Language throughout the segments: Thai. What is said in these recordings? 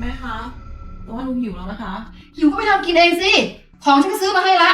แม่คะแต่ว่าหนูหิวแล้วนะคะ หิวก็ไปทำกินเองสิ ของฉันก็ซื้อมาให้ละ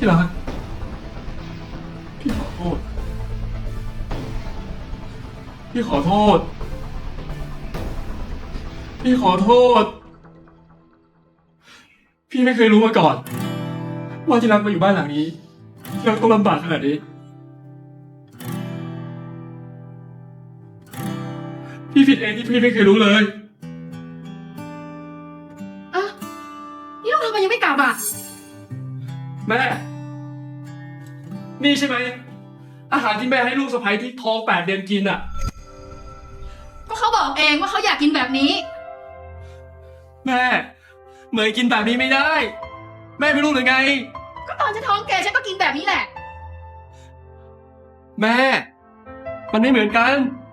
ที่รักพี่ขอโทษ พี่ขอโทษ พี่ขอโทษ พี่ไม่เคยรู้มาก่อน ว่าที่รักมาอยู่บ้านหลังนี้ที่รักต้องลำบากขนาดนี้ พี่ผิดเองที่พี่ไม่เคยรู้เลย อะนี่เราทำไมยังไม่กลับอะ แม่ นี่ใช่ไหม อาหารที่แม่ให้ลูกสะใภ้ที่ท้องแปดเดือนกินอะ ก็เขาบอกเองว่าเขาอยากกินแบบนี้ แม่ เหมยกินแบบนี้ไม่ได้ แม่ไม่รู้หรือไง ก็ตอนฉันท้องแกฉันก็กินแบบนี้แหละ แม่ มันไม่เหมือนกันก